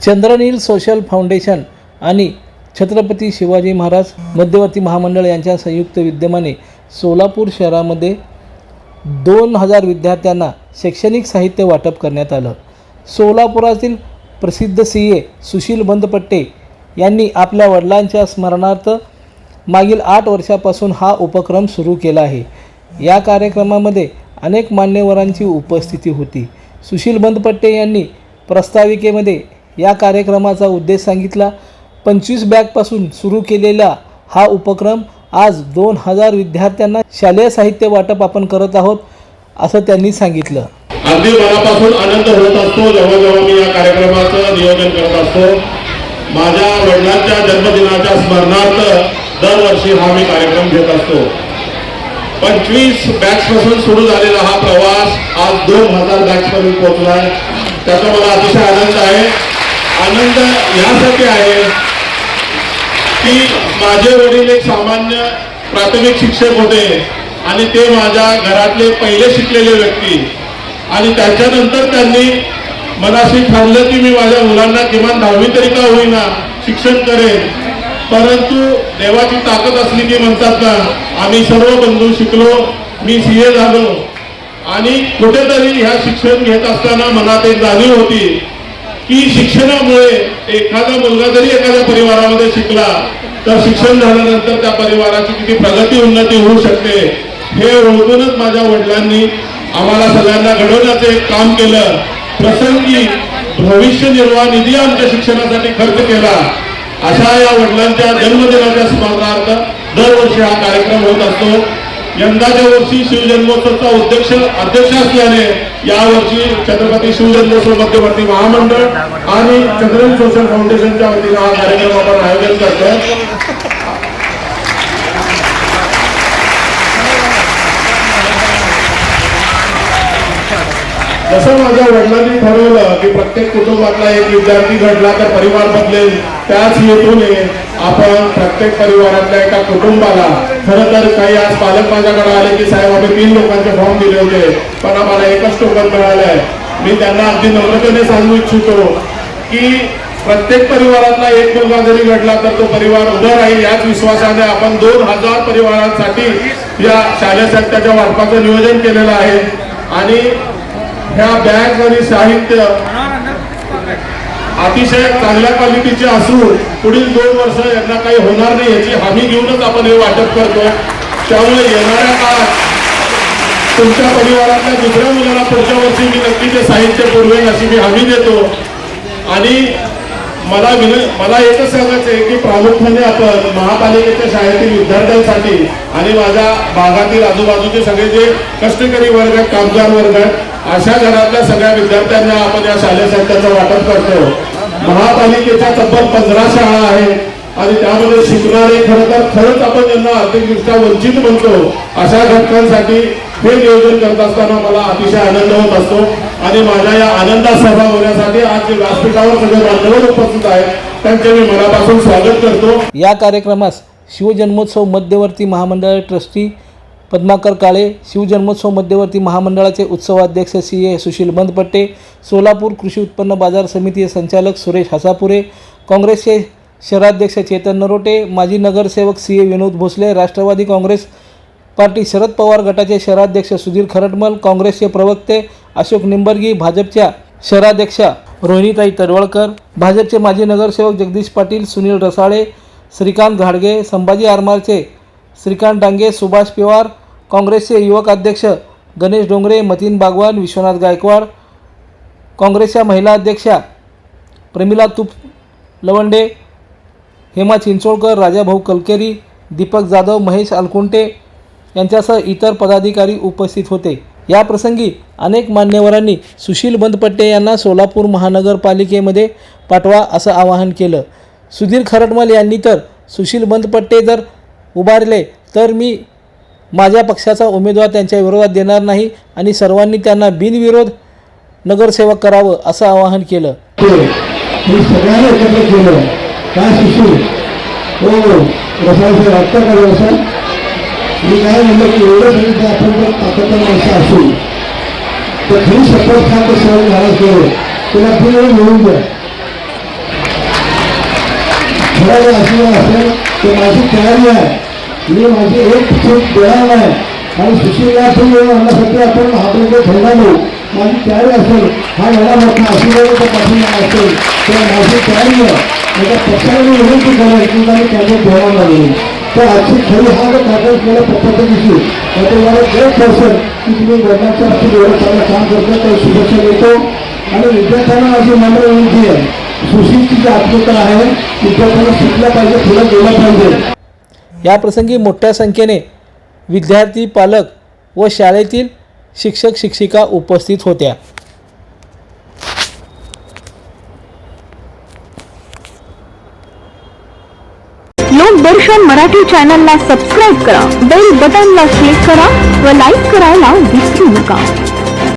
चंद्रनील social foundation आणि छत्रपती शिवाजी महाराज मध्यवर्ती महामंडळ यांच्या संयुक्त विद्यमाने सोलापूर शहरामध्ये दोन हजार विद्यार्थ्यांना शैक्षणिक साहित्य वाटप करण्यात आलं. सोलापुरातील प्रसिद्ध सी ए सुशील बंदपट्टे यांनी आपल्या वडिलांच्या स्मरणार्थ मागील आठ वर्षापासून हा उपक्रम सुरू केला आहे. या कार्यक्रमामध्ये अनेक मान्यवरांची उपस्थिती होती. सुशील बंदपट्टे यांनी प्रस्ताविकेमध्ये या कार्यक्रमाचा उद्देश सांगितला. पंचवीस बॅगपासून सुरू केलेला हा उपक्रम आज दोन हजार विद्यार्थ्यांना शालेय साहित्य वाटप आपण करत आहोत असं त्यांनी सांगितलं. अगदी मनापासून आनंद होत असतो जेव्हा जेव्हा मी या कार्यक्रमाचं नियोजन करत असतो. माझ्या वडिलांच्या जन्मदिनाच्या स्मरणार्थ दरवर्षी हा मी कार्यक्रम घेत असतो. पंचवीस बॅग्सपासून सुरू झालेला हा प्रवास आज दोन हजार बॅग्सपर्यंत पोहोचला पोहोचलाय. त्याचा मला अतिशय आनंद आहे. आनंद यासाठी आहे की माझे वडील एक सामान्य प्राथमिक शिक्षक होते आणि ते माझ्या घरातले पहिले शिकलेले व्यक्ती. आणि त्याच्यानंतर त्यांनी मनाशी ठरलं की मी माझ्या मुलांना किमान दहावी तरी का होईना शिक्षण करेन. परंतु देवाची ताकद असली की म्हणतात ना आम्ही सर्व बंधू शिकलो मी सी ए झालो. आणि कुठेतरी ह्या शिक्षण घेत असताना मनात एक जाणीव होती की शिक्षणामुळे एखादा मुलगा जरी एखाद्या परिवारामध्ये शिकला तर शिक्षण झाल्यानंतर त्या परिवाराची किती प्रगती उन्नती होऊ शकते हे ओळखूनच माझ्या वडिलांनी आम्हाला सगळ्यांना घडवण्याचं एक काम केलं. प्रसंगी भविष्य निर्वाह निधी आमच्या शिक्षणासाठी खर्च केला. अशा या वडिलांच्या जन्मदिनाच्या स्मरणार्थ दरवर्षी हा कार्यक्रम होत असतो. यंदाच्या वर्षी शिवजन्मोत्सवचा अध्यक्ष अध्यक्ष असल्याने यावर्षी छत्रपती शिवजन्मोत्सव मध्यवर्ती महामंडळ आणि चंद्रन सोशल फाउंडेशनच्या वतीने हा कार्यक्रम आपण आयोजन करतोय. असं माझ्या वडिलांनी ठरवलं की प्रत्येक कुटुंबातला एक विद्यार्थी घडला तर परिवार बदलेल त्याच हेतूने आपण प्रत्येक परिवारातल्या एका कुटुंबाला खरं तर काही आज पालक माझ्याकडे आले की साहेब आम्ही तीन लोकांचे फॉर्म दिले होते पण आम्हाला एकच टोकन मिळालंय. मी त्यांना अगदी नम्रतेने सांगू इच्छितो की प्रत्येक परिवारातला एक मुलगा जरी घडला तर तो परिवार उभा राहील याच विश्वासाने आपण दोन हजार परिवारांसाठी या शालेय साहित्याच्या वाटपाचं नियोजन केलेलं आहे. आणि ह्या बॅग आणि साहित्य अतिशय चांगल्या क्वालिटीचे असून पुढील दोन वर्ष यांना काही होणार नाही याची हमी घेऊनच आपण हे वाटप करतो त्यामुळे येणाऱ्या काळात तुमच्या परिवारातल्या दुसऱ्या मुलाला पुढच्या वर्षी मी नक्की ते साहित्य पुरवेन अशी मी हमी देतो. आणि मला विन मला एकच सांगायचं आहे की प्रामुख्याने आपण महापालिकेच्या शाळेतील विद्यार्थ्यांसाठी आणि माझ्या भागातील आजूबाजूचे सगळे जे कष्टकरी वर्ग आहेत कामगार वर्ग आहेत अशा घरातल्या सगळ्या विद्यार्थ्यांना आपण या शालेय साहित्याचं वाटप करतो. महापालिकेच्या तब्बल पंधरा शाळा आहेत आणि त्यामध्ये शिकणारे खरं तर खरंच आपण त्यांना आर्थिकदृष्ट्या वंचित म्हणतो. अशा घटकांसाठी हे नियोजन करत असताना मला अतिशय आनंद होत असतो. आणि माझ्या या आनंदात सहभाग होण्यासाठी आज जे व्यासपीठावर सगळे मान्यवर उपस्थित आहेत त्यांचे मी मनापासून स्वागत करतो. या कार्यक्रमास शिवजन्मोत्सव मध्यवर्ती महामंडळ ट्रस्टी पद्माकर काळे शिवजन्मोत्सव मध्यवर्ती महामंडळाचे उत्सवाध्यक्ष सी ए सुशील बंदपट्टे सोलापूर कृषी उत्पन्न बाजार समिती संचालक सुरेश हसापुरे काँग्रेसचे शहराध्यक्ष चेतन नरोटे माजी नगरसेवक C A Vinod Bhosle Rashtravadi Congress party Sharad Pawar गटाचे शहराध्यक्ष सुधीर खरटमल काँग्रेसचे प्रवक्ते अशोक निंबर्गी भाजपच्या शहराध्यक्षा रोहिणीताई तडवळकर भाजपचे माजी नगरसेवक जगदीश पाटील सुनील रसाळे श्रीकांत घाडगे संभाजी आरमारचे श्रीकांत डांगे सुभाष पिवार काँग्रेसचे युवक अध्यक्ष गणेश डोंगरे मतीन बागवान विश्वनाथ गायकवाड काँग्रेसच्या महिला अध्यक्षा प्रमिला तुप लवंडे हेमा चिंचोळकर राजाभाऊ कलकेरी दीपक जाधव महेश अलकुंटे यांच्यासह इतर पदाधिकारी उपस्थित होते. या प्रसंगी अनेक मान्यवरांनी सुशील बंदपट्टे यांना सोलापूर महानगरपालिकेमध्ये पाठवा असं आवाहन केलं. सुधीर खरटमल यांनी तर सुशील बंदपट्टे जर उभारले तर मी माझ्या पक्षाचा उमेदवार त्यांच्या विरोधात देणार नाही आणि सर्वांनी त्यांना बिनविरोध नगरसेवक करावं असं आवाहन केलं. हे सगळ्यांनी एकत्र केलं. काय शिशू? हो, हो. रसायचं वाटतं का व्यवसाय मी काय म्हणलं की एवढं सगळं आपण जर ताकदवान माणसं असू तर खरी शपथ खात सहज झाला केलं तुला पुढे मिळून द्या. खरं जर असं असेल तर माझी तयारी आहे. मी माझी एक चूक देणार नाही. आणि सुशीलला पण वेळ आपण महाप्रभू ठेवणार नाही. माझी तयारी असेल. हा एवढा मोठा आशीर्वादाचा पाठिंबा असेल. तर माझी तयारी एका पक्षाने विनंती करायची की मला त्यांच्या ठेवणार नाही तर आजची खरी हा जर कार्यक्रम केला पप्पाच्या दिवशी. तर मला ग्रेट पर्सन की तुम्ही वडिलांच्या बाबतीत एवढं चांगलं काम करता तर शुभेच्छा देतो. आणि विद्यार्थ्यांना माझी नम्र विनंती आहे. सुशीलची जी आत्मता आहे विद्यार्थ्यांना शिकलं पाहिजे पुढे गेलं पाहिजे. याप्रसंगी मोठ्या संख्येने विद्यार्थी पालक व शाळेतील शिक्षक शिक्षिका उपस्थित होत्या. लोकदर्शन मराठी चॅनलला सबस्क्राईब करा बेल बटनला क्लिक करा व लाईक करायला विसरू नका.